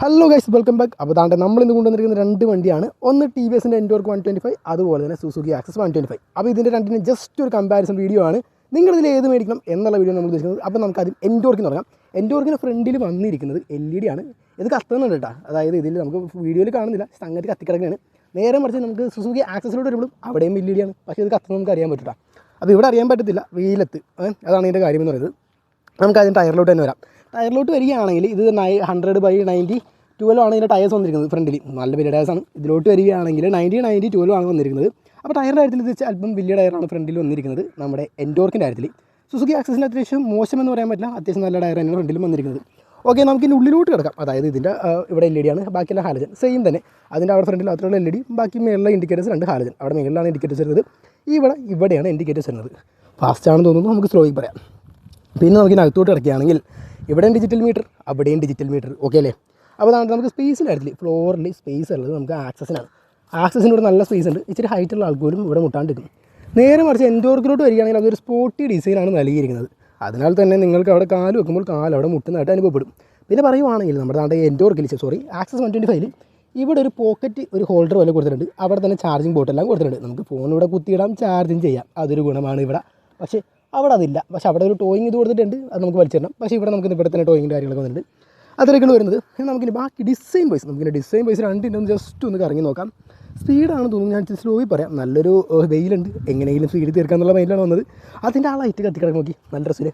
Hello guys welcome back അപ്പോൾ താണ്ടെ നമ്മൾ ഇന്ന് കൊണ്ടുവന്നിരിക്കുന്ന രണ്ട് വണ്ടിയാണ്. ഒന്ന് ടി വി എസിന്റെ എൻഡോർക്ക് വൺ ട്വന്റി ഫൈവ് അതുപോലെ തന്നെ Suzuki Access one twenty five അപ്പോൾ ഇതിന്റെ രണ്ടിന്റെ ജസ്റ്റ് ഒരു കമ്പാരിസൺ വീഡിയോ ആണ്. നിങ്ങൾ ഇതിൽ ഏത് മേടിക്കണം എന്നുള്ള വീഡിയോ നമ്മൾ ഉദ്ദേശിക്കുന്നത്. അപ്പോൾ നമുക്ക് ആദ്യം എൻഡോർക്കിന് തുടങ്ങാം. എൻഡോർക്കിന് ഫ്രണ്ടിൽ വന്നിരിക്കുന്നത് എൽ ഇ ഡി ആണ്. ഇത് കത്തുന്നുണ്ട് കേട്ടോ അതായത് ഇതിൽ നമുക്ക് വീഡിയോയിൽ കാണുന്നില്ല. സംഗതി കത്തിക്കിടക്കുകയാണ് നേരെ മറിച്ച് നമുക്ക് സുസുക്കി ആക്സസിലൂടെ വരുമ്പോഴും അവിടെയും എൽ ഇ ഡി ആണ്. പക്ഷേ ഇത് കത്തുന്നത് നമുക്ക് അറിയാൻ പറ്റില്ല അപ്പോൾ ഇവിടെ അറിയാൻ പറ്റത്തില്ല. വെയിലത്ത്. അതാണ് ഇതിന്റെ കാര്യം എന്ന് പറയുന്നത്. നമുക്ക് അതിന്റെ ടയറിലോട്ട് തന്നെ വരാം. ടയറിലോട്ട് വരികയാണെങ്കിൽ ഇത് നൈ ഹൺഡ്രഡ് ബൈ നയന്റി ട്വൽവ് ആണ് ഇതിന്റെ ടയേഴ്സ് വന്നിരിക്കുന്നത് ഫ്രണ്ടിൽ നല്ല വലിയ ടയേഴ്സാണ് ഇതിലോട്ട് വരികയാണെങ്കിൽ നയന്റി നയന്റി ട്വൽവ് ആണ് വന്നിരിക്കുന്നത്. അപ്പോൾ ടയറിന്റെ കാര്യത്തിൽ ഇത് അല്പം വലിയ ടയറാണ് ഫ്രണ്ടിൽ വന്നിരിക്കുന്നത്. നമ്മുടെ എൻഡോർക്കിന്റെ കാര്യത്തിൽ. സുസുക്കി ആക്സസിന് അത്യാവശ്യം മോശം എന്ന് പറയാൻ പറ്റില്ല. അത്യാവശ്യം നല്ല ടയർ തന്നെയാണ് ഫ്രണ്ടിലും വന്നിരിക്കുന്നത്. ഓക്കെ നമുക്ക് ഇതിന്റെ ഉള്ളിലോട്ട് കിടക്കാം. അതായത് ഇതിന്റെ ഇവിടെ എൽ ഇ ഡി ആണ്. ബാക്കിയുള്ള ഹാലജൻ സെയിം തന്നെ. അതിന്റെ അവിടെ ഫ്രണ്ടിൽ അത്രയുള്ള എൽ ഇ ഡി ബാക്കി മേളിലെ ഇൻഡിക്കേറ്റേഴ്സ് രണ്ട് ഹാലജൻ അവിടെ മേളിലാണ് ഇൻഡിക്കേറ്റേഴ്സ് വരുന്നത്. ഇവിടെ ഇവിടെയാണ് ഇൻഡിക്കേറ്റേഴ്സ് വരുന്നത്. ഫാസ്റ്റാണെന്ന് തോന്നുന്നു. നമുക്ക് സ്ലോയിൽ പറയാം. പിന്നെ നമുക്ക് ഇതിനകത്തോട്ട് കിടക്കുകയാണെങ്കിൽ ഇവിടെയും ഡിജിറ്റൽ മീറ്റർ അവിടെയും ഡിജിറ്റൽ മീറ്റർ ഓക്കെ അല്ലേ? അപ്പോൾ അതാണ് നമുക്ക് കാര്യത്തിൽ ഫ്ലോറിൽ സ്പേസ് ഉള്ളത് നമുക്ക് ആക്സസിനാണ് ആക്സസിന് ഇവിടെ നല്ല സ്പേസ് ഉണ്ട്. ഇച്ചിരി ഹൈറ്റുള്ള ആൾക്കാരും ഇവിടെ മുട്ടാണ്ടിരിക്കും നേരെ മറിച്ച് എൻഡോർക്കിലോട്ട് വരികയാണെങ്കിൽ അതൊരു സ്പോർട്ടി ഡിസൈനാണ് നൽകിയിരിക്കുന്നത്. അതിനാൽ തന്നെ നിങ്ങൾക്ക് അവിടെ കാൽ വെക്കുമ്പോൾ കാൽ അവിടെ മുട്ടുന്നതായിട്ട് അനുഭവപ്പെടും. പിന്നെ പറയുവാണെങ്കിൽ നമ്മുടെ നാട്ടിൽ എൻഡോർക്കിൽ സോറി ആക്സസ് വൺ ട്വന്റി ഫൈവിൽ ഇവിടെ ഒരു പോക്കറ്റ് ഒരു ഹോൾഡർ പോലെ കൊടുത്തിട്ടുണ്ട്. അവിടെ തന്നെ ചാർജിങ് ബോട്ടെല്ലാം കൊടുത്തിട്ടുണ്ട്. നമുക്ക് ഫോൺ ഇവിടെ കുത്തിയിടാം ചാർജിങ് ചെയ്യാം. അതൊരു ഗുണമാണ് ഇവിടെ. പക്ഷേ അവിടെ അതില്ല പക്ഷേ അവിടെ ഒരു ടോയിങ് ഇത് കൊടുത്തിട്ടുണ്ട്. അത് നമുക്ക് വലിച്ചിടണം. പക്ഷേ ഇവിടെ നമുക്ക് ഇവിടെ തന്നെ ടോയിങ്ങിന്റെ കാര്യങ്ങളൊക്കെ വന്നിട്ടുണ്ട്. അത്രയൊക്കെയാണ് വരുന്നത് നമുക്കിനി ബാക്കി ഡിസൈൻ വൈസ് നമുക്കിനി ഡിസൈൻ വൈസ് രണ്ടിന്റെ ഒന്ന് ജസ്റ്റ് ഒന്ന് കറങ്ങി നോക്കാം. സ്പീഡാണ് തോന്നുന്നു ഞാൻ സ്ലോയിൽ പറയാം. നല്ലൊരു വെയിലുണ്ട്. എങ്ങനെയെങ്കിലും സ്പീഡ് തീർക്കാന്നുള്ള മൈൻഡിലാണ് വന്നത്. അതിന്റെ ആ ലൈറ്റ് കത്തിക്കിടക്ക് നോക്കി. നല്ല ഡ്രസ്സിൽ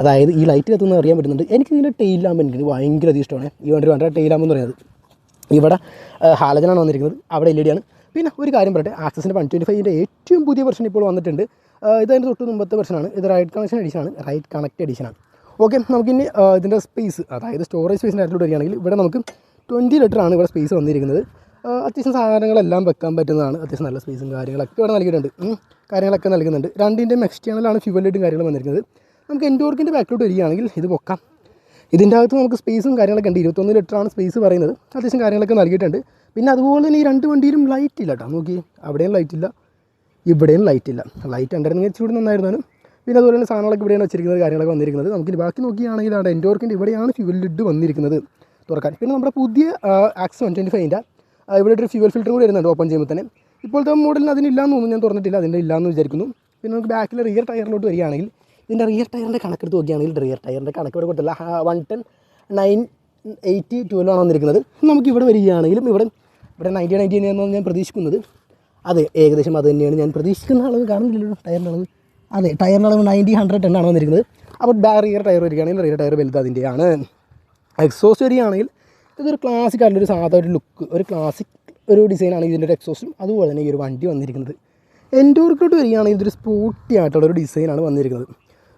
അതായത് ഈ ലൈറ്റ് കത്തുന്നത് അറിയാൻ പറ്റുന്നുണ്ട്. എനിക്ക് ഇതിന്റെ ടെയിൽ എനിക്ക് ഭയങ്കര അധികം ഇഷ്ടമാണ്. ഈ വണ്ടി വേണ്ട ടെയിൽ എന്ന് പറയുന്നത് ഇവിടെ ഹാലജനാണ് വന്നിരിക്കുന്നത്. അവിടെ എൽ ഇ ഡി ആണ്. പിന്നെ ഒരു കാര്യം പറയട്ടെ. ആക്സസിന്റെ വൺ ട്വന്റി ഫൈവിന്റെ ഏറ്റവും പുതിയ വെർഷൻ ഇപ്പോൾ വന്നിട്ടുണ്ട്. ഇതതിന്റെ തൊട്ട് മുമ്പത്തെ വെർഷനാണ് ഇത് റൈറ്റ് കണക്ഷൻ എഡിഷനാണ് റൈറ്റ് കണക്ട് എഡിഷനാണ് ഓക്കെ നമുക്കിനി ഇതിന്റെ സ്പേസ് അതായത് സ്റ്റോറേജ് സ്പേസിന്റെ കാര്യത്തിൽ വരികയാണെങ്കിൽ ഇവിടെ നമുക്ക് ട്വന്റി ആണ് ഇവിടെ സ്പേസ് വന്നിരിക്കുന്നത്. അത്യാവശ്യം സാധനങ്ങളെല്ലാം വെക്കാൻ പറ്റുന്നതാണ്. അത്യാവശ്യം നല്ല സ്പേസും കാര്യങ്ങളൊക്കെ ഇവിടെ നൽകിയിട്ടുണ്ട്. കാര്യങ്ങളൊക്കെ നൽകുന്നുണ്ട്. രണ്ടിന്റെയും എക്സ്റ്റേണലാണ് ഫ്യൂവൽ ലൈറ്റും കാര്യങ്ങളും വന്നിരിക്കുന്നത്. നമുക്ക് എൻഡോർക്കിന്റെ ബാക്കിലോട്ട് വരികയാണെങ്കിൽ ഇത് പൊക്കാം. ഇതിന്റെ അകത്ത് നമുക്ക് സ്പേസും കാര്യങ്ങളൊക്കെ ഉണ്ട്. ഇരുപത്തൊന്ന് ലിറ്ററാണ് സ്പേസ് പറയുന്നത്. അത്യാവശ്യം കാര്യങ്ങളൊക്കെ നൽകിയിട്ടുണ്ട്. പിന്നെ അതുപോലെ തന്നെ ഈ രണ്ട് വണ്ടിയിലും ലൈറ്റ് ഇല്ല കേട്ടോ നോക്കി അവിടെയും ലൈറ്റ് ഇല്ല. ഇവിടെയും ലൈറ്റ് ഇല്ല. ലൈറ്റ് ഉണ്ടായിരുന്നെങ്കിൽ ഇച്ചിരി നന്നായിരുന്നാലും. പിന്നെ അതുപോലെ തന്നെ സാധനങ്ങളൊക്കെ ഇവിടെയാണ് വെച്ചിരിക്കുന്നത് കാര്യങ്ങളൊക്കെ വന്നിരിക്കുന്നത്. നമുക്ക് ബാക്കി നോക്കുകയാണെങ്കിൽ അവിടെ എൻഡോർക്കിന്റെ ഇവിടെയാണ് ഫ്യൂവൽ ലിഡ് വന്നിരിക്കുന്നത്. തുറക്കാൻ. പിന്നെ നമ്മുടെ പുതിയ ആക്സ് വൺ ട്വന്റി ഫൈവിന്റെ ഇവിടെ ഒരു ഫ്യൂവൽ ഫിൽറ്റർ കൂടി വരുന്നുണ്ട് ഓപ്പൺ ചെയ്യുമ്പോൾ തന്നെ. ഇപ്പോഴത്തെ മോഡലിന് അതിനില്ലാന്ന് തോന്നുന്നു. ഞാൻ തുറന്നിട്ടില്ല. അതിന്റെ ഇല്ലാന്ന് വിചാരിക്കുന്നു. പിന്നെ നമുക്ക് ബാക്കിലെ റിയർ ടയറിലോട്ട് വരികയാണെങ്കിൽ ഇതിന്റെ റിയർ ടയറിന്റെ കണക്കെടുത്ത് നോക്കുകയാണെങ്കിൽ റിയർ ടയറിന്റെ കണക്ക് ഇവിടെ കൊടുത്തില്ല one ten nine eighty twelve ആണ് വന്നിരിക്കുന്നത്. നമുക്ക് ഇവിടെ വരികയാണെങ്കിലും ഇവിടെ ഇവിടെ നയന്റി നയന്റി തന്നെയാണെന്നാണ് ഞാൻ പ്രതീക്ഷിക്കുന്നത്. അതെ ഏകദേശം അത് തന്നെയാണ്. ഞാൻ പ്രതീക്ഷിക്കുന്ന അളവ് കാണുന്നില്ല ടയറിന്റെ അളവ്. അതെ ടയറിന്റെ അളവ് നയന്റി ഹൺഡ്രഡ് ടെൻ ആണ് വന്നിരിക്കുന്നത്. അപ്പോൾ ബാറിയർ ടയർ വരികയാണെങ്കിൽ റിയർ ടയർ വലുത് അതിന്റെയാണ് എക്സോസ്റ്റ് വരികയാണെങ്കിൽ ഇതൊരു ക്ലാസിക് ആയിട്ടുള്ള ഒരു സാധാ ഒരു ലുക്ക് ഒരു ക്ലാസിക് ഒരു ഡിസൈനാണ് ഇതിന്റെ ഒരു എക്സോസ്റ്റും അതുപോലെ തന്നെ ഈ ഒരു വണ്ടി വന്നിരിക്കുന്നത്. എൻഡോർക്കോട്ട് വരികയാണെങ്കിൽ ഇതൊരു സ്പോർട്ടി ആയിട്ടുള്ള ഒരു ഡിസൈനാണ് വന്നിരിക്കുന്നത്.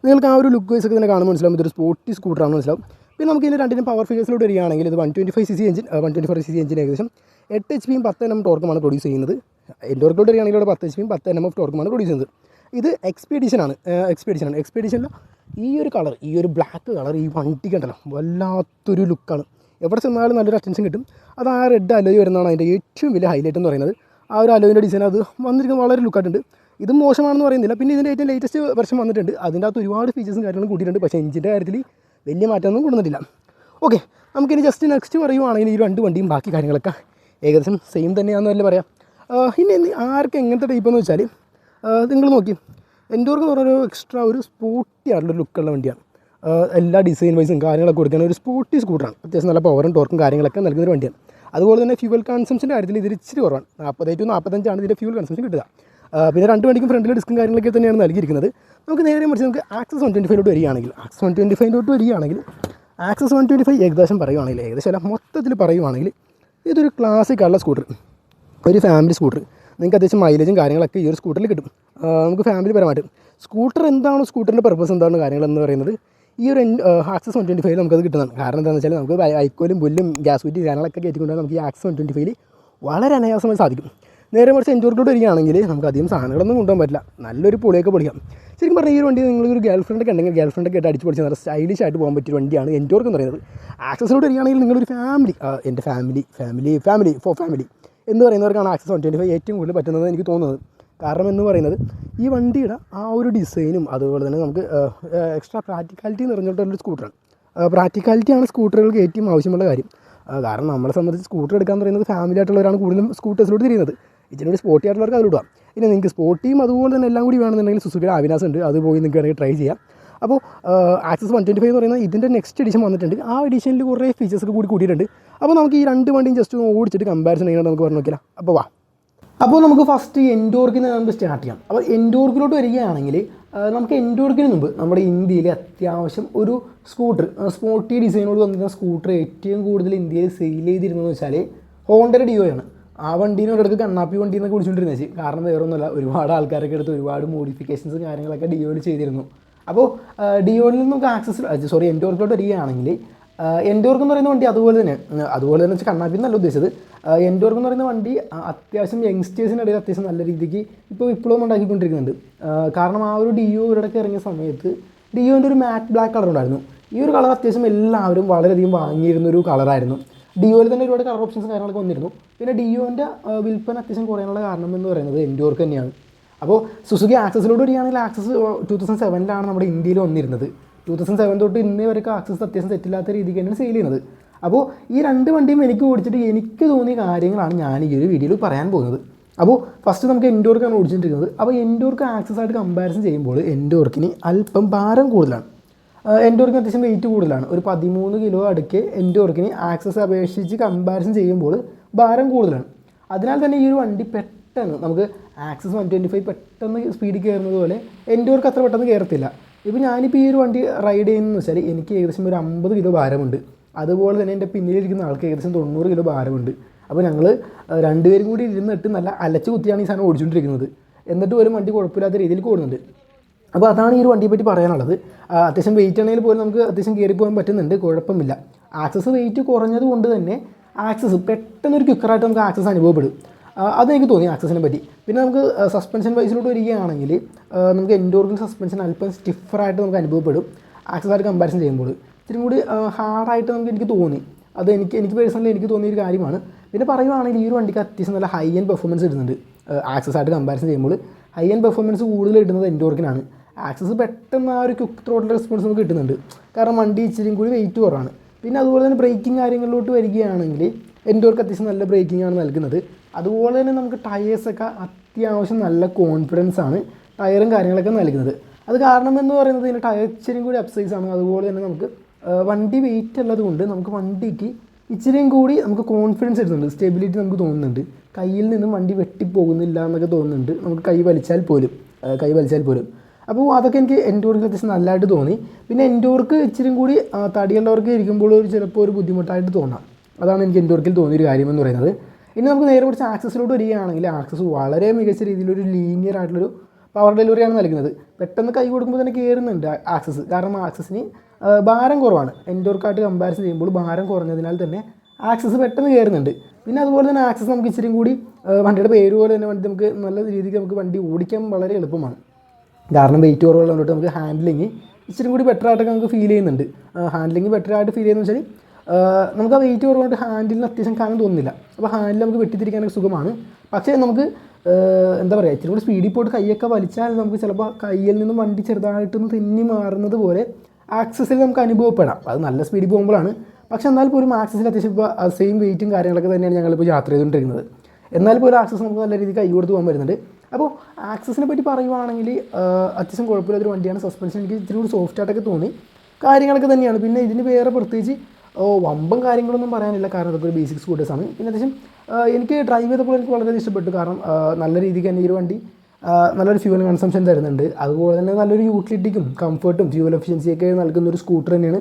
നിങ്ങൾക്ക് ആ ഒരു ലുക്ക് വൈസ് ഒക്കെ തന്നെ കാണുമ്പോൾ മനസ്സിലാവും ഇതൊരു സ്പോർട്ടി സ്കൂട്ടറാണ് മനസ്സിലാവും. പിന്നെ നമുക്ക് ഇതിന്റെ രണ്ടിനും പവർ ഫിഗേഴ്സിലോട്ട് വരികയാണെങ്കിൽ ഇത് one twenty five C C engine one twenty four C C engine ഏകദേശം എട്ട് എച്ച് പിയും പത്ത് എണ്ണം ടോർക്കുമാണ് പ്രൊഡ്യൂസ് ചെയ്യുന്നത്. എൻഡോർക്കിലോട്ട് വരികയാണെങ്കിൽ ഇവിടെ പത്ത് എച്ച് പിയും പത്ത് എൻ എം ഓഫ് ടോർക്കുമാണ് പ്രൊഡ്യൂസ് ചെയ്യുന്നത്. ഇത് എക്സ്പീഡിഷനാണ് എക്സ്പീഡിഷനാണ് എക്സ്പീഡിഷനിൽ ഈ ഒരു കളർ ഈ ഒരു ബ്ലാക്ക് കളർ ഈ വണ്ടിക്ക് ഉണ്ടല്ലോ വല്ലാത്തൊരു ലുക്കാണ് എവിടെ ചെന്നാലും നല്ലൊരു അറ്റൻഷൻ കിട്ടും. അത് ആ റെഡ് അലോയ് വരുന്നതാണ് അതിന്റെ ഏറ്റവും വലിയ ഹൈലൈറ്റ് എന്ന് പറയുന്നത്. ആ ഒരു അലോയിന്റെ ഡിസൈൻ അത് വന്നിരിക്കുന്നത് വളരെ ലുക്കായിട്ടുണ്ട് ഇത് മോശമാണെന്ന് പറയുന്നില്ല. പിന്നെ ഇതിന്റെ ഏറ്റവും ലേറ്റസ്റ്റ് വെർഷൻ വന്നിട്ടുണ്ട്. അതിന്റെ അകത്ത് ഒരുപാട് ഫീച്ചേഴ്സും കാര്യങ്ങളും കൂട്ടിയിട്ടുണ്ട് പക്ഷേ എഞ്ചിന്റെ കാര്യത്തിൽ വലിയ മാറ്റമൊന്നും കൊണ്ടുവന്നിട്ടില്ല. ഓക്കെ നമുക്കിനി ജസ്റ്റ് നെക്സ്റ്റ് പറയുവാണെങ്കിൽ ഈ രണ്ട് വണ്ടിയും ബാക്കി കാര്യങ്ങളൊക്കെ ഏകദേശം സെയിം തന്നെയാണെന്ന് തന്നെ പറയാം. ഇനി ആർക്ക് എങ്ങനത്തെ ടൈപ്പ് എന്ന് വെച്ചാൽ നിങ്ങൾ നോക്കി. എൻഡോർക്ക് എന്ന് പറഞ്ഞൊരു എക്സ്ട്രാ ഒരു സ്പോർട്ടി ആയിട്ടുള്ള ലുക്കുള്ള വണ്ടിയാണ്. എല്ലാ ഡിസൈൻ വൈസും കാര്യങ്ങളൊക്കെ കൊടുക്കുന്ന ഒരു സ്പോർട്ടി സ്കൂട്ടറാണ് അത്യാവശ്യം നല്ല പവറും ടോർക്കും കാര്യങ്ങളൊക്കെ നൽകുന്ന ഒരു വണ്ടിയാണ്. അതുപോലെ തന്നെ ഫ്യൂവൽ കൺസംഷന്റെ കാര്യത്തിൽ ഇതിൽ ഇച്ചിരി കുറവാണ്. നാൽപ്പത് ടു നാൽപ്പത്തഞ്ചാണ് ഇതിന്റെ ഫ്യൂവൽ കൺസംഷൻ കിട്ടുക. പിന്നെ രണ്ട് വണ്ടിക്കും ഫ്രണ്ടിൽ ഡിസ്കും കാര്യങ്ങളൊക്കെ തന്നെയാണ് നൽകിയിരിക്കുന്നത്. നമുക്ക് നേരെ മറിച്ച് നമുക്ക് ആക്സസ് വൺ ട്വന്റി ഫൈവിലോട്ട് വരികയാണെങ്കിൽ ആക്സസ് വൺ ട്വന്റി ഫൈവിലോട്ട് വരികയാണെങ്കിൽ ആക്സസ് വൺ ട്വന്റി ഫൈവ് ഏകദേശം പറയുകയാണെങ്കിൽ ഏകദേശം അല്ല മൊത്തത്തിൽ പറയുകയാണെങ്കിൽ ഇതൊരു ക്ലാസിക് സ്കൂട്ടർ ഒരു ഫാമിലി സ്കൂട്ടർ നിങ്ങൾക്ക് അത്യാവശ്യം മൈലേജും കാര്യങ്ങളൊക്കെ ഈ ഒരു സ്കൂട്ടറിൽ കിട്ടും. നമുക്ക് ഫാമിലി പരമായിട്ട്. സ്കൂട്ടർ എന്താണ് സ്കൂട്ടറിന്റെ പർപ്പസ് എന്താണ് കാര്യങ്ങളെന്ന് പറയുന്നത് ഈ ഒരു ആക്സസ് വൺ ട്വന്റി ഫൈവ് നമുക്കത് കിട്ടുന്നതാണ്. കാരണം എന്താണെന്ന് വെച്ചാൽ നമുക്ക് ഐക്കോലും പുല്ലും ഗ്യാസ് കുറ്റി കാര്യങ്ങളൊക്കെ കയറ്റിക്കൊണ്ടാൽ നമുക്ക് ഈ ആക്സസ് വൺ ട്വന്റി ഫൈവിൽ വളരെ അനായാസമായി സാധിക്കും. നേരെ മറിച്ച് എൻജോർക്കോട്ട് വരികയാണെങ്കിൽ നമുക്ക് അധികം സാധനങ്ങളൊന്നും കൊണ്ടുപോകാൻ പറ്റില്ല. നല്ലൊരു പൊളിയൊക്കെ പൊളിക്കാം ശരിക്കും പറഞ്ഞാൽ ഈ വണ്ടി നിങ്ങളൊരു ഗേൾ ഫ്രണ്ടൊക്കെ ഉണ്ടെങ്കിൽ ഗേൾ ഫ്രണ്ടൊക്കെ ആയിട്ട് അടിച്ച് പൊളിച്ച് നല്ല സ്റ്റൈലിഷ് ആയിട്ട് പോകാൻ പറ്റിയ വണ്ടിയാണ് എൻജോർക്ക് എന്ന് പറയുന്നത്. ആക്സസിലോട്ട് വരികയാണെങ്കിൽ നിങ്ങളൊരു ഫാമിലി എന്റെ family family family for family എന്ന് പറയുന്നവർക്കാണ് ആക്സസ് വൺ ട്വന്റി ഫൈവ് ഏറ്റവും കൂടുതൽ പറ്റുന്നത് എനിക്ക് തോന്നുന്നത്. കാരണം എന്ന് പറയുന്നത് ഈ വണ്ടിയുടെ ആ ഒരു ഡിസൈനും അതുപോലെ തന്നെ നമുക്ക് എക്സ്ട്രാ പ്രാക്ടിക്കാലിറ്റി നിറഞ്ഞിട്ടുള്ളൊരു സ്കൂട്ടറാണ് പ്രാക്ടിക്കാലിറ്റിയാണ് സ്കൂട്ടറുകൾക്ക് ഏറ്റവും ആവശ്യമുള്ള കാര്യം. കാരണം നമ്മളെ സംബന്ധിച്ച് സ്കൂട്ടർ എടുക്കാൻ പറയുന്നത് ഫാമിലി ആയിട്ടുള്ളവരാണ് കൂടുതലും സ്കൂട്ടേഴ്സിലോട്ട് തിരിയുന്നത്. ഒരു സ്പോർട്ടി ആയിട്ടുള്ളവർക്ക് അതിലിടുക ഇനി നിങ്ങൾക്ക് സ്പോർട്ടിയും അതുപോലെ തന്നെ എല്ലാം കൂടി വേണമെന്നുണ്ടെങ്കിൽ സുസുക്കിയുടെ അവിനാസ് ഉണ്ട്. അത് പോയി നിങ്ങൾക്ക് വേണമെങ്കിൽ ട്രൈ ചെയ്യാം. അപ്പോൾ ആക്സസ് വൺ ട്വന്റി ഫൈവ് എന്ന് പറയുന്നത് ഇതിന്റെ നെക്സ്റ്റ് എഡിഷൻ വന്നിട്ടുണ്ട്. ആ എഡിഷനിൽ കുറേ ഫീച്ചേഴ്സ് കൂടി കൂടിയിട്ടുണ്ട്. അപ്പോൾ നമുക്ക് ഈ രണ്ട് വണ്ടിയും ജസ്റ്റ് ഓടിച്ചിട്ട് കമ്പാരിസൺ ചെയ്യണം നമുക്ക് പറഞ്ഞു നോക്കിയാൽ അപ്പോൾ വാ. അപ്പോൾ നമുക്ക് ഫസ്റ്റ് എൻഡോർക്കിൽ നിന്ന് നമുക്ക് സ്റ്റാർട്ട് ചെയ്യാം. അപ്പോൾ എൻഡോർക്കിലോട്ട് വരികയാണെങ്കിൽ നമുക്ക് എൻഡോർക്കിന് മുമ്പ് നമ്മുടെ ഇന്ത്യയിൽ അത്യാവശ്യം ഒരു സ്കൂട്ടർ സ്പോർട്ടി ഡിസൈനോട് വന്നിരുന്ന സ്കൂട്ടർ ഏറ്റവും കൂടുതൽ ഇന്ത്യയിൽ സെയിൽ ചെയ്തിരുന്നതെന്ന് വെച്ചാൽ ഹോണ്ടയുടെ ആണ്. ആ വണ്ടീനെ അടുത്ത് കണ്ണാപ്പി വണ്ടി എന്നൊക്കെ വിളിച്ചുകൊണ്ടിരുന്നത് കാരണം വേറെ ഒന്നുമല്ല ഒരുപാട് ആൾക്കാരൊക്കെ എടുത്ത് ഒരുപാട് മോഡിഫിക്കേഷൻസ് കാര്യങ്ങളൊക്കെ ഡിയോയിൽ ചെയ്തിരുന്നു. അപ്പോൾ നിന്ന് നമുക്ക് ആക്സസ് സോറി എൻഡോർക്കിലോട്ട് വരികയാണെങ്കിൽ എൻഡോർക്ക് എന്ന് പറയുന്ന വണ്ടി അതുപോലെ തന്നെ അതുപോലെ തന്നെ വെച്ചാൽ കണ്ണാപ്പി എന്നല്ല ഉദ്ദേശിച്ചത്. എൻഡോർക്ക് എന്ന് പറയുന്ന വണ്ടി അത്യാവശ്യം യങ്സ്റ്റേഴ്സിനിടയിൽ അത്യാവശ്യം നല്ല രീതിക്ക് ഇപ്പോൾ വിപ്ലവം ഉണ്ടാക്കിക്കൊണ്ടിരിക്കുന്നുണ്ട്. കാരണം ആ ഒരു ഡിയോ ഇവിടെയൊക്കെ ഇറങ്ങിയ സമയത്ത് ഡിയോന്റെ ഒരു മാറ്റ് ബ്ലാക്ക് കളർ ഉണ്ടായിരുന്നു. ഈ ഒരു കളർ അത്യാവശ്യം എല്ലാവരും വളരെയധികം വാങ്ങിയിരുന്ന ഒരു കളറായിരുന്നു ഡിയോയിൽ തന്നെ ഒരുപാട് കളർ ഓപ്ഷൻസ് കാര്യങ്ങളൊക്കെ വന്നിരുന്നു. പിന്നെ ഡിയോന്റെ വിൽപ്പന അത്യാവശ്യം കുറയാനുള്ള കാരണം എന്ന് പറയുന്നത് എൻഡോർക്ക് തന്നെയാണ്. അപ്പോൾ സുസുക്കി ആക്സസിലൂടെ വരികയാണെങ്കിൽ ആക്സസ് ടു തൗസൻഡ് സെവനിലാണ് നമ്മുടെ ഇന്ത്യയിൽ വന്നിരുന്നത്. ടു തൗസൻഡ് സെവൻ തൊട്ട് ഇന്നേ വരെ ആക്സസ് അത്യാവശ്യം സെറ്റില്ലാത്ത രീതിക്ക് തന്നെയാണ് സെയിൽ ചെയ്യുന്നത്. അപ്പോൾ ഈ രണ്ട് വണ്ടിയും എനിക്ക് ഓടിച്ചിട്ട് എനിക്ക് തോന്നിയ കാര്യങ്ങളാണ് ഞാൻ ഈ ഒരു വീഡിയോയിൽ പറയാൻ പോകുന്നത്. അപ്പോൾ ഫസ്റ്റ് നമുക്ക് എൻഡോർക്കാണ് ഓടിച്ചിട്ടിരിക്കുന്നത്. അപ്പോൾ എൻഡോർക്ക് ആക്സസ് ആയിട്ട് കമ്പാരിസൺ ചെയ്യുമ്പോൾ എൻഡോർക്കിന് അല്പം ഭാരം കൂടുതലാണ്. എൻഡോർക്കിന് അത്യാവശ്യം വെയിറ്റ് കൂടുതലാണ്. ഒരു പതിമൂന്ന് കിലോ അടുക്ക് എൻഡോർക്കിന് ആക്സസ് അപേക്ഷിച്ച് കമ്പാരിസൺ ചെയ്യുമ്പോൾ ഭാരം കൂടുതലാണ്. അതിനാൽ തന്നെ ഈ ഒരു വണ്ടി പെട്ടെന്ന് നമുക്ക് ആക്സസ് വൺ ട്വന്റി ഫൈവ് പെട്ടെന്ന് സ്പീഡിൽ കയറുന്നത് പോലെ എൻഡോർക്ക് അത്ര പെട്ടെന്ന് കയറത്തില്ല. ഇപ്പോൾ ഞാനിപ്പോൾ ഈ ഒരു വണ്ടി റൈഡ് ചെയ്യുന്നതെന്ന് വെച്ചാൽ എനിക്ക് ഏകദേശം ഒരു അമ്പത് കിലോ ഭാരമുണ്ട്. അതുപോലെ തന്നെ എന്റെ പിന്നിലിരിക്കുന്ന ആൾക്ക് ഏകദേശം തൊണ്ണൂറ് കിലോ ഭാരമുണ്ട്. അപ്പോൾ ഞങ്ങൾ രണ്ടുപേരും കൂടി ഇരുന്നിട്ട് നല്ല അലച്ച് കുത്തിയാണ് ഈ സാധനം ഓടിച്ചുകൊണ്ടിരിക്കുന്നത് എന്നിട്ട് ഒരു വണ്ടി കുഴപ്പമില്ലാത്ത രീതിയിൽ കൂടുന്നുണ്ട് അപ്പോൾ അതാണ് ഈ ഒരു വണ്ടിയെ പറ്റി പറയാനുള്ളത്. അത്യാവശ്യം വെയിറ്റ് ആണെങ്കിൽ പോലും നമുക്ക് അത്യാവശ്യം കയറി പോകാൻ പറ്റുന്നുണ്ട്. കുഴപ്പമില്ല. ആക്സസ് വെയിറ്റ് കുറഞ്ഞത് കൊണ്ട് തന്നെ ആക്സസ് പെട്ടെന്നൊരു ക്വിക്കറായിട്ട് നമുക്ക് ആക്സസ് അനുഭവപ്പെടും. അതെനിക്ക് തോന്നി ആക്സസിനെ പറ്റി. പിന്നെ നമുക്ക് സസ്പെൻഷൻ വൈസിലോട്ട് വരികയാണെങ്കിൽ നമുക്ക് എൻഡോർഗിൻ സസ്പെൻഷൻ അല്പം സ്റ്റിഫറായിട്ട് നമുക്ക് അനുഭവപ്പെടും. ആക്സസായിട്ട് കമ്പാരിസൺ ചെയ്യുമ്പോൾ. ഇത്തിരി കൂടി ഹാർഡായിട്ട് നമുക്ക് എനിക്ക് തോന്നി. അത് എനിക്ക് എനിക്ക് പേഴ്സണലി എനിക്ക് തോന്നിയ ഒരു കാര്യമാണ്. പിന്നെ പറയുവാണെങ്കിൽ ഈ ഒരു വണ്ടിക്ക് അത്യാവശ്യം നല്ല ഹൈ എൻഡ് പെർഫോമൻസ് ഇടുന്നുണ്ട് ആക്സസായിട്ട് കമ്പാരിസൺ ചെയ്യുമ്പോൾ. ഹൈ എൻഡ് പെർഫോമൻസ് കൂടുതൽ ഇടുന്നത് എൻഡോർക്കിനാണ് ആക്സസ് പെട്ടെന്ന് ആ ഒരു ക്വിക്ക് ത്രോട്ടിൽ റെസ്പോൺസ് നമുക്ക് കിട്ടുന്നുണ്ട്. കാരണം വണ്ടി ഇച്ചിരിയും കൂടി വെയിറ്റ് കുറവാണ്. പിന്നെ അതുപോലെ തന്നെ ബ്രേക്കിംഗ് കാര്യങ്ങളിലോട്ട് വരികയാണെങ്കിൽ എൻഡോർക്ക് അത്യാവശ്യം നല്ല ബ്രേക്കിംഗ് ആണ് നൽകുന്നത്. അതുപോലെ തന്നെ നമുക്ക് ടയേഴ്സൊക്കെ അത്യാവശ്യം നല്ല കോൺഫിഡൻസ് ആണ് ടയറും കാര്യങ്ങളൊക്കെ നൽകുന്നത്. അത് കാരണം എന്ന് പറയുന്നത് ഇതിന്റെ ടയർ കൂടി അപ്സൈസ് ആണ്. അതുപോലെ തന്നെ നമുക്ക് വണ്ടി വെയിറ്റ് ഉള്ളത് കൊണ്ട് നമുക്ക് വണ്ടിക്ക് ഇച്ചിരിയും കൂടി നമുക്ക് കോൺഫിഡൻസ് എടുക്കുന്നുണ്ട് സ്റ്റെബിലിറ്റി നമുക്ക് തോന്നുന്നുണ്ട്. കയ്യിൽ നിന്നും വണ്ടി വെട്ടിപ്പോകുന്നില്ല എന്നൊക്കെ തോന്നുന്നുണ്ട്. നമുക്ക് കൈ വലിച്ചാൽ പോലും കൈ വലിച്ചാൽ പോലും. അപ്പോൾ അതൊക്കെ എനിക്ക് എൻഡോർക്ക് അത്യാവശ്യം നല്ലതായിട്ട് തോന്നി. പിന്നെ എൻഡോർക്ക് ഇച്ചിരിയും കൂടി തടിയുള്ളവർക്ക് ഇരിക്കുമ്പോൾ ഒരു ചിലപ്പോൾ ഒരു ബുദ്ധിമുട്ടായിട്ട് തോന്നാം. അതാണ് എനിക്ക് എൻഡോർക്കിൽ തോന്നിയൊരു കാര്യമെന്ന് പറയുന്നത്. ഇനി നമുക്ക് നേരെ പിടിച്ച് ആക്സസിലോട്ട് വരികയാണെങ്കിൽ ആക്സസ് വളരെ മികച്ച രീതിയിലൊരു ലീനിയർ ആയിട്ടുള്ളൊരു പവർ ഡെലിവറിയാണ് നൽകുന്നത്. പെട്ടെന്ന് കൈ കൊടുക്കുമ്പോൾ തന്നെ കയറുന്നുണ്ട് ആക്സസ്. കാരണം ആക്സസിന് ഭാരം കുറവാണ്. എൻഡോർക്കായിട്ട് കമ്പാരിസൺ ചെയ്യുമ്പോൾ ഭാരം കുറഞ്ഞതിനാൽ തന്നെ ആക്സസ് പെട്ടെന്ന് കയറുന്നുണ്ട് പിന്നെ അതുപോലെ തന്നെ ആക്സസ് നമുക്ക് ഇച്ചിരി കൂടി വണ്ടിയുടെ പേര് പോലെ തന്നെ വണ്ടി നമുക്ക് നല്ല രീതിക്ക് നമുക്ക് വണ്ടി ഓടിക്കാൻ വളരെ എളുപ്പമാണ്. കാരണം വെയിറ്റ് കുറവുള്ളതുകൊണ്ട് നമുക്ക് ഹാൻഡ്ലിങ് ഇച്ചിരി കൂടി ബെറ്റർ ആയിട്ടൊക്കെ നമുക്ക് ഫീൽ ചെയ്യുന്നുണ്ട്. ഹാൻഡ്ലിങ് ബെറ്റർ ആയിട്ട് ഫീൽ ചെയ്യുന്നത് വെച്ചാൽ നമുക്ക് ആ വെയിറ്റ് കുറവുകൊണ്ട് ഹാൻഡിലിന് അത്യാവശ്യം കാണാൻ തോന്നുന്നില്ല. അപ്പോൾ ഹാൻഡിൽ നമുക്ക് വെട്ടിത്തിരിക്കാനൊക്കെ സുഖമാണ്. പക്ഷേ നമുക്ക് എന്താ പറയുക ഇച്ചിരി കൂടി സ്പീഡിൽ പോയിട്ട് കൈയൊക്കെ വലിച്ചാൽ നമുക്ക് ചിലപ്പോൾ കയ്യിൽ നിന്നും വണ്ടി ചെറുതായിട്ടൊന്ന് തെന്നി മാറുന്നത് പോലെ ആക്സസിൽ നമുക്ക് അനുഭവപ്പെടാം. അത് നല്ല സ്പീഡിൽ പോകുമ്പോഴാണ്. പക്ഷേ എന്നാൽ പോലും ആക്സസിൽ അത്യാവശ്യം ഇപ്പോൾ സെയിം വെയിറ്റും കാര്യങ്ങളൊക്കെ തന്നെയാണ് ഞങ്ങളിപ്പോൾ യാത്ര ചെയ്തുകൊണ്ടിരിക്കുന്നത്. എന്നാൽ പോലും ആക്സസ് നമുക്ക് നല്ല രീതിയിൽ കൈ കൊടുത്ത് പോകാൻ വരുന്നുണ്ട് അപ്പോൾ ആക്സസിനെ പറ്റി പറയുവാണെങ്കിൽ അത്യാവശ്യം കുഴപ്പമില്ലാത്തൊരു വണ്ടിയാണ്. സസ്പെൻഷൻ എനിക്ക് ഇത്തിരി കൂടി സോഫ്റ്റ് ആയിട്ടൊക്കെ തോന്നി. കാര്യങ്ങളൊക്കെ തന്നെയാണ്. പിന്നെ ഇതിന് വേറെ പ്രത്യേകിച്ച് വമ്പം കാര്യങ്ങളൊന്നും പറയാനില്ല. കാരണം അതൊക്കെ ഒരു ബേസിക് സ്കൂട്ടേഴ്സാണ് പിന്നെ അത്യാവശ്യം എനിക്ക് ഡ്രൈവ് ചെയ്തപ്പോൾ എനിക്ക് വളരെ ഇഷ്ടപ്പെട്ടു. കാരണം നല്ല രീതിക്ക് തന്നെ ഈ ഒരു വണ്ടി നല്ലൊരു ഫ്യൂവൽ കൺസംഷൻ തരുന്നുണ്ട്. അതുപോലെ തന്നെ നല്ലൊരു യൂട്ടിലിറ്റിക്കും കംഫർട്ടും ഫ്യൂവൽ എഫിഷ്യൻസിയൊക്കെ നൽകുന്ന ഒരു സ്കൂട്ടർ തന്നെയാണ്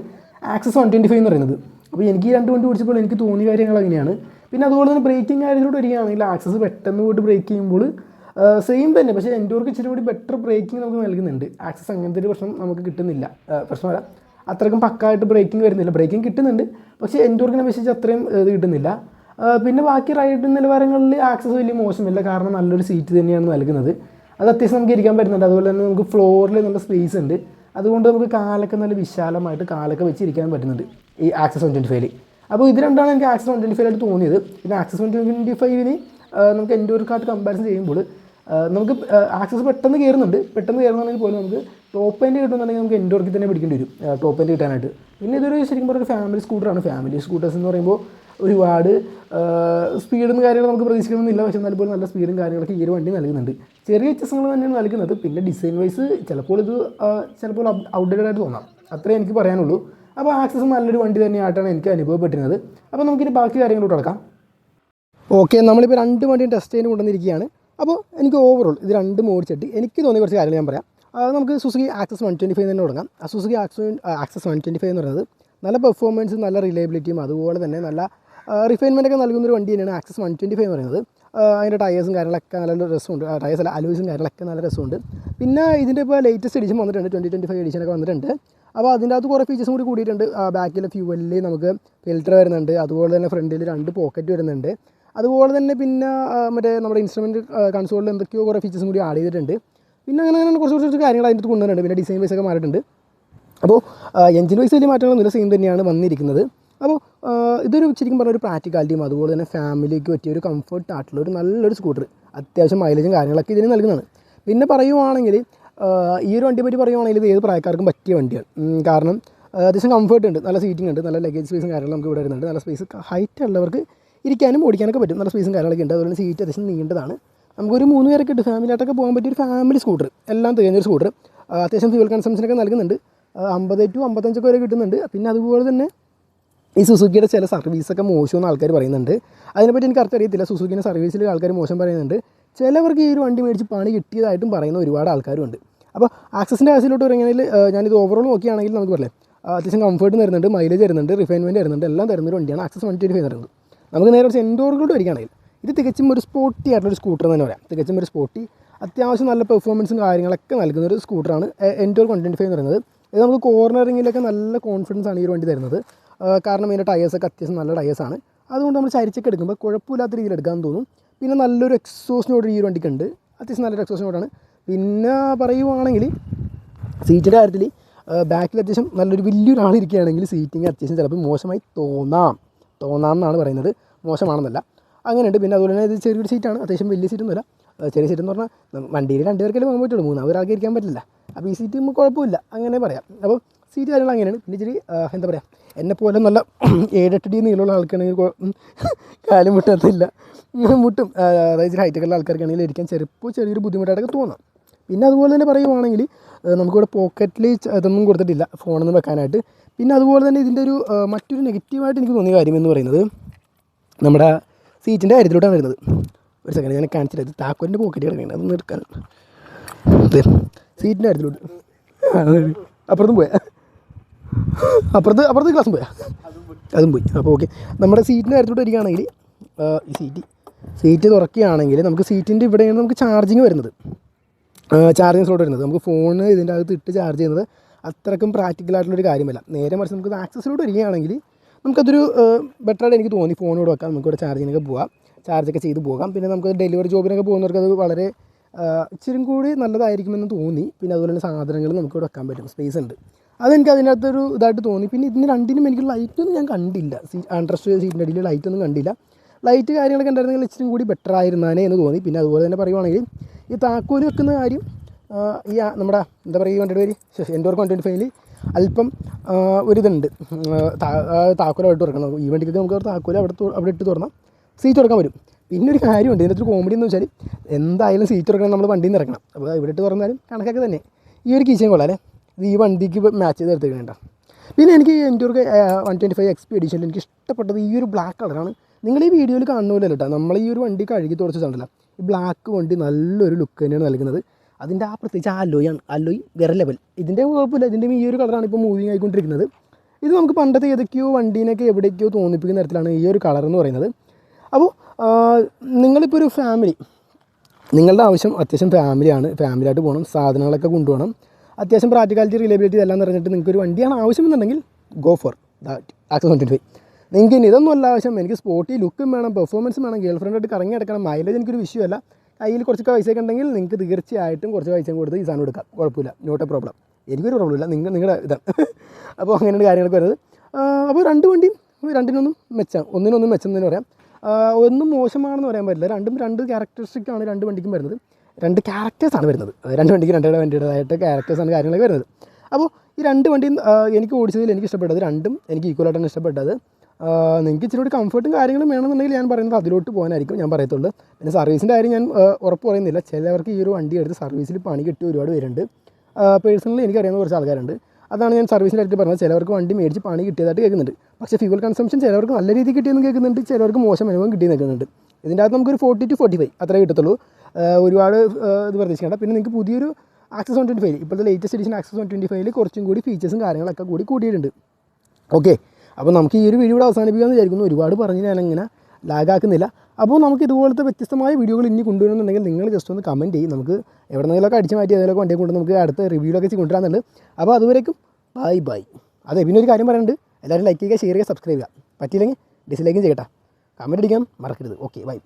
ആക്സസ് വൺ ട്വന്റി ഫൈവ് എന്ന് പറയുന്നത്. അപ്പോൾ എനിക്ക് ഈ രണ്ട് വണ്ടി ഓടിച്ചപ്പോൾ എനിക്ക് തോന്നിയ കാര്യങ്ങൾ അങ്ങനെയാണ്. പിന്നെ അതുപോലെ തന്നെ ബ്രേക്കിംഗ് കാര്യത്തിലൂടെ വരികയാണെങ്കിൽ ആക്സസ് പെട്ടെന്ന് പോയിട്ട് ബ്രേക്ക് ചെയ്യുമ്പോൾ സെയിം തന്നെ. പക്ഷേ എൻഡോർക്ക് ഇച്ചിരി കൂടി ബെറ്റർ ബ്രേക്കിംഗ് നമുക്ക് നൽകുന്നുണ്ട്. ആക്സസ് അങ്ങനത്തെ ഒരു പ്രശ്നം നമുക്ക് കിട്ടുന്നില്ല. പ്രശ്നമല്ല. അത്രയ്ക്കും പക്കായിട്ട് ബ്രേക്കിംഗ് വരുന്നില്ല. ബ്രേക്കിംഗ് കിട്ടുന്നുണ്ട്. പക്ഷേ എൻഡോർക്കിനെ അപേക്ഷിച്ച് അത്രയും ഇത് കിട്ടുന്നില്ല. പിന്നെ ബാക്കി റൈഡ് നിലവാരങ്ങളിൽ ആക്സസ് വലിയ മോശമില്ല. കാരണം നല്ലൊരു സീറ്റ് തന്നെയാണ് നൽകുന്നത്. അത് അത്യാവശ്യം നമുക്ക് ഇരിക്കാൻ പറ്റുന്നുണ്ട്. അതുപോലെ തന്നെ നമുക്ക് ഫ്ലോറിൽ നല്ല സ്പേസ് ഉണ്ട്. അതുകൊണ്ട് നമുക്ക് കാലൊക്കെ നല്ല വിശാലമായിട്ട് കാലൊക്കെ വെച്ച് ഇരിക്കാൻ പറ്റുന്നുണ്ട് ഈ ആക്സസ് വൺ ട്വന്റി ഫൈവിൽ അപ്പോൾ ഇത് രണ്ടാണ് എനിക്ക് ആക്സസ് വൺ ട്വന്റി ഫൈവിലായിട്ട് തോന്നിയത്. പിന്നെ ആക്സസ് വൺ ട്വന്റി ഫൈവിന് നമുക്ക് എന്റെ ഒരു കാർട്ട് കമ്പാരിസൺ ചെയ്യുമ്പോൾ നമുക്ക് ആക്സസ് പെട്ടെന്ന് കയറുന്നുണ്ട്. പെട്ടെന്ന് കയറുന്നുണ്ടെങ്കിൽ പോലും നമുക്ക് ടോപ്പ് എൻഡ് കിട്ടുന്നുണ്ടെങ്കിൽ നമുക്ക് എൻഡോർക്ക് തന്നെ പിടിക്കേണ്ടി വരും. ടോപ്പ് എൻഡ് കിട്ടാനായിട്ട്. പിന്നെ ഇതൊരു ശരിക്കും പറഞ്ഞ ഒരു ഫാമിലി സ്കൂട്ടറാണ് ഫാമിലി സ്കൂട്ടേഴ്സ് എന്ന് പറയുമ്പോൾ ഒരുപാട് സ്പീഡും കാര്യങ്ങളും നമുക്ക് പ്രതീക്ഷിക്കണമെന്നില്ല. പക്ഷേ എന്നാൽ പോലും നല്ല സ്പീഡും കാര്യങ്ങളൊക്കെ ഈ ഒരു വണ്ടി നൽകുന്നുണ്ട്. ചെറിയ വ്യത്യസ്തങ്ങൾ തന്നെയാണ് നൽകുന്നത്. പിന്നെ ഡിസൈൻ വൈസ് ചിലപ്പോൾ ഇത് ചിലപ്പോൾ ഔട്ട്ഡേറ്റഡ് ആയിട്ട് തോന്നാം. അത്രേ എനിക്ക് പറയാനുള്ളൂ. അപ്പോൾ ആക്സസ് നല്ലൊരു വണ്ടി തന്നെയായിട്ടാണ് എനിക്ക് അനുഭവപ്പെട്ടിരുന്നത്. അപ്പോൾ നമുക്കിനി ബാക്കി കാര്യങ്ങളോട്ട് കിടക്കാം. ഓക്കെ നമ്മളിപ്പോൾ രണ്ട് വണ്ടിയും ടെസ്റ്റ് ചെയ്യാൻ കൊണ്ടുവന്നിരിക്കുകയാണ്. അപ്പോൾ എനിക്ക് ഓവറോൾ ഇത് രണ്ടും ഓടിച്ചിട്ട് എനിക്ക് തോന്നിയ കുറച്ച് കാര്യങ്ങൾ ഞാൻ പറയാം. നമുക്ക് Suzuki Access one twenty five തന്നെ തുടങ്ങാം. Suzuki Access Access one twenty five എന്ന് പറയുന്നത് നല്ല പെർഫോമൻസും നല്ല റിലയബിലിറ്റിയും അതുപോലെ തന്നെ നല്ല റിഫൈൻമെന്റ് ഒക്കെ നൽകുന്ന ഒരു വണ്ടി തന്നെയാണ് ആക്സസ് വൺ ട്വന്റി ഫൈവ് എന്ന് പറയുന്നത്. അതിന്റെ ടയേഴ്സും കാര്യങ്ങളൊക്കെ നല്ല രസമുണ്ട്. ടയേഴ്സ് അല്ല അലൂസും കാര്യങ്ങളൊക്കെ നല്ല രസമുണ്ട്. പിന്നെ ഇതിന്റെ ഇപ്പോൾ ലേറ്റസ്റ്റ് എഡിഷൻ വന്നിട്ടുണ്ട് ട്വന്റി ട്വന്റി ഫൈവ് എഡിഷനൊക്കെ വന്നിട്ടുണ്ട്. അപ്പോൾ അതിന്റെ അകത്ത് കുറേ ഫീച്ചേഴ്സും കൂടി കൂടിയിട്ടുണ്ട്. ബാക്കിലെ ഫ്യൂവലിൽ നമുക്ക് ഫിൽറ്റർ വരുന്നുണ്ട് അതുപോലെ തന്നെ ഫ്രണ്ടിൽ രണ്ട് പോക്കറ്റ് വരുന്നുണ്ട്. അതുപോലെ തന്നെ പിന്നെ മറ്റേ നമ്മുടെ ഇൻസ്ട്രുമെന്റ് കൺസോളിൽ എന്തൊക്കെയോ കുറേ ഫീച്ചേഴ്സും കൂടി ആഡ് ചെയ്തിട്ടുണ്ട്. പിന്നെ അങ്ങനെ അങ്ങനെ കുറച്ച് കുറച്ച് കാര്യങ്ങൾ അതിന്റെ കൊണ്ടുവരുന്നുണ്ട് പിന്നെ ഡിസൈൻ വൈസൊക്കെ മാറിയിട്ടുണ്ട്. അപ്പോൾ എഞ്ചിൻ വൈസ് വലിയ മാറ്റങ്ങളൊന്നുമില്ല സെയിം തന്നെയാണ് വന്നിരിക്കുന്നത്. അപ്പോൾ ഇതൊരു ശരിക്കും പറഞ്ഞ ഒരു പ്രാക്ടിക്കാലിറ്റിയും അതുപോലെ തന്നെ ഫാമിലിക്ക് പറ്റിയ ഒരു കംഫർട്ട് ആയിട്ടുള്ള ഒരു നല്ലൊരു സ്കൂട്ടർ അത്യാവശ്യം മൈലേജും കാര്യങ്ങളൊക്കെ ഇതിന് നൽകുന്നതാണ്. പിന്നെ പറയുവാണെങ്കിൽ ഈ ഒരു വണ്ടിയെ പറ്റി പറയുവാണെങ്കിൽ ഇത് ഏത് പ്രായക്കാർക്കും പറ്റിയ വണ്ടിയാണ്. കാരണം അത്യാവശ്യം കംഫർട്ട് ഉണ്ട്. നല്ല സീറ്റിംഗ് ഉണ്ട്. നല്ല ലഗേജ് സ്പേസും കാര്യങ്ങളും നമുക്ക് ഇവിടെ വരുന്നുണ്ട്. നല്ല സ്പേസ് ഹൈറ്റ് ഉള്ളവർക്ക് ഇരിക്കാനും ഓടിക്കാനൊക്കെ പറ്റും. നല്ല സ്പേസും കാര്യങ്ങളൊക്കെ ഉണ്ട്. അതുപോലെ സീറ്റ് അത്യാവശ്യം നീണ്ടതാണ്. നമുക്കൊരു മൂന്ന് പേരൊക്കെ ഇട്ട് ഫാമിലി ആയിട്ടൊക്കെ പോകാൻ പറ്റിയ ഒരു ഫാമിലി സ്കൂട്ടർ എല്ലാം തികഞ്ഞൊരു സ്കൂട്ടർ അത്യാവശ്യം ഫ്യൂൽ കൺസംഷനൊക്കെ നൽകുന്നുണ്ട്. അമ്പത് ടു അമ്പത്തഞ്ചൊക്കെ വരെ കിട്ടുന്നുണ്ട്. പിന്നെ അതുപോലെ തന്നെ ഈ സുസുക്കിയുടെ ചില സർവീസൊക്കെ മോശമെന്ന് ആൾക്കാർ പറയുന്നുണ്ട്. അതിനെപ്പറ്റി എനിക്ക് കറക്റ്റ് അറിയത്തില്ല. സുസുക്കിന്റെ സർവീസിൽ ആൾക്കാർ മോശം പറയുന്നുണ്ട്. ചിലവർക്ക് ഈ ഒരു വണ്ടി മേടിച്ച് പണി കിട്ടിയതായിട്ടും പറയുന്ന ഒരുപാട് ആൾക്കാരുണ്ട് അപ്പോൾ ആക്സസിന്റെ ആവശ്യത്തിലോട്ട് പറയുകയാണെങ്കിൽ ഞാനിത് ഓവറോൾ നോക്കിയാണെങ്കിൽ നമുക്ക് പറയാം. അത്യാവശ്യം കംഫർട്ട് തരുന്നുണ്ട് മൈലേജ് തരുന്നുണ്ട് റിഫൈൻമെന്റ് തരുന്നുണ്ട് എല്ലാം തരുന്നൊരു വണ്ടിയാണ് ആക്സസ് വൺ ട്വന്റി ഫൈവ് തരുന്നത് നമുക്ക് നേരെ കുറച്ച് എൻഡോറുകളോട് വരികയാണെങ്കിൽ ഇത് തികച്ചും ഒരു സ്പോർട്ടി ആയിട്ടുള്ള ഒരു സ്കൂട്ടർ എന്ന് തന്നെ പറയാം. തികച്ചും ഒരു സ്പോർട്ടി അത്യാവശ്യം നല്ല പെർഫോമൻസും കാര്യങ്ങളൊക്കെ നൽകുന്ന ഒരു സ്കൂട്ടറാണ് എൻഡോർ വൺ ട്വന്റി ഫൈവ് എന്ന് പറയുന്നത്. ഇത് നമുക്ക് കോർണറിങ്ങിലൊക്കെ നല്ല കോൺഫിഡൻസ് ആണ് ഈ ഒരു വണ്ടി തരുന്നത്. കാരണം ഇതിന്റെ ടയേഴ്സൊക്കെ അത്യാവശ്യം നല്ല ടയേഴ്സാണ് അതുകൊണ്ട് നമ്മൾ ചരിച്ചൊക്കെ എടുക്കുമ്പോൾ കുഴപ്പമില്ലാത്ത രീതിയിൽ എടുക്കാൻ തോന്നും. പിന്നെ നല്ലൊരു എക്സോസിനോട് ഈ ഒരു വണ്ടിക്കുണ്ട് അത്യാവശ്യം നല്ലൊരു എക്സോസിനോടാണ് പിന്നെ പറയുവാണെങ്കിൽ സീറ്റിന്റെ കാര്യത്തിൽ ബാക്കിൽ അത്യാവശ്യം നല്ലൊരു വലിയൊരാളിരിക്കുകയാണെങ്കിൽ സീറ്റിങ് സീറ്റിംഗ് അത്യാവശ്യം ചിലപ്പോൾ മോശമായി തോന്നാം. തോന്നാം എന്നാണ് പറയുന്നത്. മോശമാണെന്നല്ല. അങ്ങനെയുണ്ട്. പിന്നെ അതുപോലെ തന്നെ ഇത് ചെറിയൊരു സീറ്റാണ് അത്യാവശ്യം വലിയ സീറ്റൊന്നുമല്ല ചെറിയ സീറ്റ് എന്ന് പറഞ്ഞാൽ വണ്ടിയിൽ രണ്ട് പേർക്കല്ലേ പോകാൻ പറ്റുള്ളൂ. മൂന്നാം ഒരാൾക്ക് ഇരിക്കാൻ പറ്റില്ല. അപ്പോൾ ഈ സീറ്റ് നമുക്ക് കുഴപ്പമില്ല. അങ്ങനെ പറയാം. അപ്പോൾ സീറ്റ് കാര്യങ്ങൾ അങ്ങനെയാണ്. പിന്നെ ഇച്ചിരി എന്താ പറയുക എന്നെ പോലെ നല്ല ഏഴെട്ട് ഡി നീളമുള്ള ആൾക്കാണെങ്കിൽ കാലം മുട്ടത്തില്ല മുട്ടും അതായത് ഇച്ചിരി ഹൈറ്റൊക്കെ ഉള്ള ആൾക്കാർക്കാണെങ്കിൽ ഇരിക്കാൻ ചെറുപ്പം ചെറിയൊരു ബുദ്ധിമുട്ടായിട്ടൊക്കെ തോന്നാം. പിന്നെ അതുപോലെ തന്നെ പറയുവാണെങ്കിൽ നമുക്കിവിടെ പോക്കറ്റിൽ ഇതൊന്നും കൊടുത്തിട്ടില്ല. ഫോണൊന്നും വെക്കാനായിട്ട്. പിന്നെ അതുപോലെ തന്നെ ഇതിന്റെ ഒരു മറ്റൊരു നെഗറ്റീവായിട്ട് എനിക്ക് തോന്നിയ കാര്യം എന്ന് പറയുന്നത് നമ്മുടെ സീറ്റിന്റെ കാര്യത്തിലോട്ടാണ് വരുന്നത്. ഒരു സെക്കൻഡ് ഞാൻ കാണിച്ചില്ല. ഇത് താക്കോലിന്റെ പോക്കറ്റ് കിടക്കുന്നത് അതൊന്നും എടുക്കാൻ. അതെ സീറ്റിന്റെ കാര്യത്തിലോട്ട് അപ്പുറത്തും പോയാ. അപ്പുറത്ത് അപ്പുറത്ത് ക്ലാസ്സും പോയാ. അതും പോയി. അപ്പോൾ ഓക്കെ നമ്മുടെ സീറ്റിന്റെ കാര്യത്തിലോട്ട് വരികയാണെങ്കിൽ ഈ സീറ്റ് സീറ്റ് തുറക്കുകയാണെങ്കിൽ നമുക്ക് സീറ്റിന്റെ ഇവിടെയാണ് നമുക്ക് ചാർജിങ് വരുന്നത്. ചാർജിങ് സ്ലോട്ട് വരുന്നത്. നമുക്ക് ഫോൺ ഇതിന്റെ അകത്ത് ഇട്ട് ചാർജ് ചെയ്യുന്നത് അത്രക്കും പ്രാക്ടിക്കൽ ആയിട്ടുള്ളൊരു കാര്യമല്ല. നേരെ മറിച്ച് നമുക്ക് ആക്സസിലോട്ട് വരികയാണെങ്കിൽ നമുക്കതൊരു ബെറ്ററായിട്ട് എനിക്ക് തോന്നി ഫോണോട് വെക്കാം നമുക്കിവിടെ ചാർജിങ്ങിനൊക്കെ പോകാം ചാർജൊക്കെ ചെയ്ത് പോകാം. പിന്നെ നമുക്ക് ഡെലിവറി ജോബിനൊക്കെ പോകുന്നവർക്ക് അത് വളരെ ഇച്ചിരി കൂടി നല്ലതായിരിക്കുമെന്ന് തോന്നി. പിന്നെ അതുപോലെ തന്നെ സാധനങ്ങൾ നമുക്ക് ഇവിടെ വെക്കാൻ പറ്റും. സ്പേസ് ഉണ്ട്. അതെനിക്ക് അതിനകത്തൊരു ഇതായിട്ട് തോന്നി. പിന്നെ ഇതിന് രണ്ടിനും എനിക്ക് ലൈറ്റൊന്നും ഞാൻ കണ്ടില്ല. അണ്ടർ അണ്ടർസ്റ്റ് സീറ്റിന്റെ അടിയിൽ ലൈറ്റൊന്നും കണ്ടില്ല. ലൈറ്റ് കാര്യങ്ങളൊക്കെ ഉണ്ടായിരുന്നെങ്കിൽ ഇച്ചിരി കൂടി ബെറ്റർ ആയിരുന്നാനേ എന്ന് തോന്നി. പിന്നെ അതുപോലെ തന്നെ പറയുവാണെങ്കിൽ ഈ താക്കോൽ വെക്കുന്ന കാര്യം ഈ നമ്മുടെ എന്താ പറയുക ഈ വണ്ടിയുടെ പേര്? എന്റെ ഒരു ട്വന്റി ഫൈവിൽ അല്പം ഒരിതുണ്ട്. താക്കോല ഇട്ട് തുറക്കണം ഈ വണ്ടിക്ക് നമുക്ക് താക്കോല അവിടെ അവിടെ ഇട്ട് തുറന്നാൽ സീറ്റ് തുറക്കാൻ വരും. പിന്നെ ഒരു കാര്യമുണ്ട് ഇതിനകത്തൊരു കോമഡി എന്ന് വെച്ചാൽ എന്തായാലും സീറ്റ് തുറക്കണം നമ്മൾ വണ്ടിയിൽ നിന്ന് ഇറക്കണം. അപ്പോൾ ഇവിടെ ഇട്ട് തുറന്നാലും കണക്കൊക്കെ തന്നെ. ഈ ഒരു കീച്ചയും കൊള്ളാം അല്ലേ? ഇത് ഈ വണ്ടിക്ക് മാച്ച് ചെയ്ത് എടുത്തേക്കണേണ്ട പിന്നെ എനിക്ക് Ntorq one twenty five XP edition എനിക്ക് ഇഷ്ടപ്പെട്ടത് ഈ ഒരു ബ്ലാക്ക് കളറാണ് നിങ്ങൾ ഈ വീഡിയോയിൽ കാണുന്ന പോലെ കേട്ടോ നമ്മൾ ഈ ഒരു വണ്ടി കഴുകി തുടച്ചിട്ടുണ്ടല്ലോ ഈ ബ്ലാക്ക് വണ്ടി നല്ലൊരു ലുക്ക് തന്നെയാണ് നൽകുന്നത്. അതിന്റെ ആ പ്രത്യേകിച്ച് ആ അലോയാണ് അലോയ് വേറെ ലെവൽ ഇതിന്റെ കുഴപ്പമില്ല. ഇതിന്റെ ഈ ഒരു കളറാണ് ഇപ്പോൾ മൂവിങ് ആയിക്കൊണ്ടിരിക്കുന്നത്. ഇത് നമുക്ക് പണ്ടത്തെ ഏതൊക്കെയോ വണ്ടീനൊക്കെ എവിടേക്കോ തോന്നിപ്പിക്കുന്ന തരത്തിലാണ് ഈ ഒരു കളർ എന്ന് പറയുന്നത്. അപ്പോൾ നിങ്ങളിപ്പോൾ ഒരു ഫാമിലി നിങ്ങളുടെ ആവശ്യം അത്യാവശ്യം ഫാമിലിയാണ് ഫാമിലിയായിട്ട് പോകണം സാധനങ്ങളൊക്കെ കൊണ്ടുപോകണം. അത്യാവശ്യം പ്രാക്ടിക്കാലിറ്റി റിലയബിലിറ്റി എല്ലാം നിറഞ്ഞിട്ട് നിങ്ങൾക്ക് ഒരു വണ്ടിയാണ് ആവശ്യമെന്നുണ്ടെങ്കിൽ go for that Access twenty five നിങ്ങൾക്ക് ഇനി ഇതൊന്നും അല്ല ആവശ്യം. എനിക്ക് സ്പോർട്ടി ലുക്കും വേണം പെർഫോമൻസും വേണം ഗേൾ ഫ്രണ്ടായിട്ട് കറങ്ങി നടക്കണം. മൈലേജ് എനിക്കൊരു വിഷയമല്ല. കയ്യിൽ കുറച്ച് പൈസയൊക്കെ ഉണ്ടെങ്കിൽ നിങ്ങൾക്ക് തീർച്ചയായിട്ടും കുറച്ച് പൈസയും കൊടുത്ത് ഈ സാധനം എടുക്കാം. കുഴപ്പമില്ല. നോട്ട് എ പ്രോബ്ലം എനിക്കൊരു പ്രോബ്ലം ഇല്ല. നിങ്ങൾ നിങ്ങളുടെ ഇതാണ്. അപ്പോൾ അങ്ങനെയാണ് കാര്യങ്ങളൊക്കെ വരുന്നത്. അപ്പോൾ രണ്ട് വണ്ടിയും രണ്ടിനൊന്നും മെച്ചം ഒന്നിനൊന്നും മെച്ചം എന്ന് പറയാം ഒന്നും മോശമാണെന്ന് പറയാൻ പറ്റില്ല. രണ്ടും രണ്ട് ക്യാരക്ടറിസ്റ്റിക്കാണ് രണ്ട് വണ്ടിക്കും വരുന്നത്. രണ്ട് ക്യാരക്ടേഴ്സാണ് വരുന്നത്. രണ്ട് വണ്ടിക്ക് രണ്ട് വണ്ടിയുടേതായിട്ട് ക്യാരക്ടേഴ്സാണ് കാര്യങ്ങളൊക്കെ വരുന്നത്. അപ്പോൾ ഈ രണ്ട് വണ്ടിയും എനിക്ക് ഓടിച്ചതിൽ എനിക്ക് ഇഷ്ടപ്പെട്ടത് രണ്ടും എനിക്ക് ഈക്വലായിട്ടാണ് ഇഷ്ടപ്പെട്ടത്. നിങ്ങൾക്ക് ഇച്ചിരി കൂടി കംഫർട്ടും കാര്യങ്ങളും വേണമെന്നുണ്ടെങ്കിൽ ഞാൻ പറയുന്നത് അതിലോട്ട് പോകാനായിരിക്കും. ഞാൻ പറയത്തുള്ളൂ. പിന്നെ സർവീസിന്റെ കാര്യം ഞാൻ ഉറപ്പ് പറയുന്നില്ല. ചിലവർക്ക് ഈ ഒരു വണ്ടി എടുത്ത് സർവീസിൽ പണി കിട്ടി ഒരുപാട് പേരുണ്ട്. പേഴ്സണലി എനിക്കറിയാവുന്ന കുറച്ച് ആൾക്കാരുണ്ട്. അതാണ് ഞാൻ സർവീസിന്റെ അടുത്ത് പറഞ്ഞത്. ചിലവർക്ക് വണ്ടി മേടിച്ച് പണി കിട്ടിയതായിട്ട് കേൾക്കുന്നുണ്ട്. പക്ഷേ ഫ്യൂവൽ കൺസംഷൻ ചിലവർക്ക് നല്ല രീതിയിൽ കിട്ടിയെന്ന് കേൾക്കുന്നുണ്ട്. ചിലവർക്ക് മോശം അനുഭവം കിട്ടി നിൽക്കുന്നുണ്ട് ഇതിന്റെ അകത്ത് നമുക്കൊരു ഫോർട്ടി ടു ഫോർട്ടി ഫൈവ് അത്രേ കിട്ടത്തുള്ളൂ. ഒരുപാട് ഇത് പ്രതീക്ഷിക്കേണ്ട. പിന്നെ നിങ്ങൾക്ക് പുതിയൊരു ആക്സസ് വൺ ട്വന്റി ഫൈവ് ഇപ്പോഴത്തെ latest edition Access one twenty ഫൈവിൽ കുറച്ചും കൂടി ഫീച്ചേഴ്സും കാര്യങ്ങളൊക്കെ കൂടി കൂടിയിട്ടുണ്ട്. ഓക്കെ അപ്പോൾ നമുക്ക് ഈ ഒരു വീഡിയോ ഇവിടെ അവസാനിപ്പിക്കാമെന്ന് വിചാരിക്കുന്നു. ഒരുപാട് പറഞ്ഞ് ഞാനങ്ങനെ ലാഗാക്കുന്നില്ല അപ്പോൾ നമുക്ക് ഇതുപോലത്തെ വ്യത്യസ്തമായ വീഡിയോകൾ ഇനി കൊണ്ടുവരുന്നുണ്ടെങ്കിൽ നിങ്ങൾ ജസ്റ്റ് ഒന്ന് കമന്റ് ചെയ്യും. നമുക്ക് എവിടെ നിന്നെങ്കിലൊക്കെ അടിച്ച് മാറ്റി ഏതെങ്കിലുമൊക്കെ വണ്ടിയെ കൊണ്ട് നമുക്ക് അടുത്ത റിവ്യൂലൊക്കെ ചെയ്ത് കൊണ്ടുവരാമെന്നുണ്ട് അപ്പോൾ അതുവരേക്കും ബൈ ബൈ അതെ പിന്നെ ഒരു കാര്യം പറയുന്നുണ്ട് എല്ലാവരും ലൈക്ക് ചെയ്യുക ഷെയർ ചെയ്യുക സബ്സ്ക്രൈബ് ചെയ്യുക. പറ്റിയില്ലെങ്കിൽ ഡിസ്ലൈക്കും ചെയ്യട്ടെ. കമന്റ് അടിക്കാൻ മറക്കരുത്. Okay bye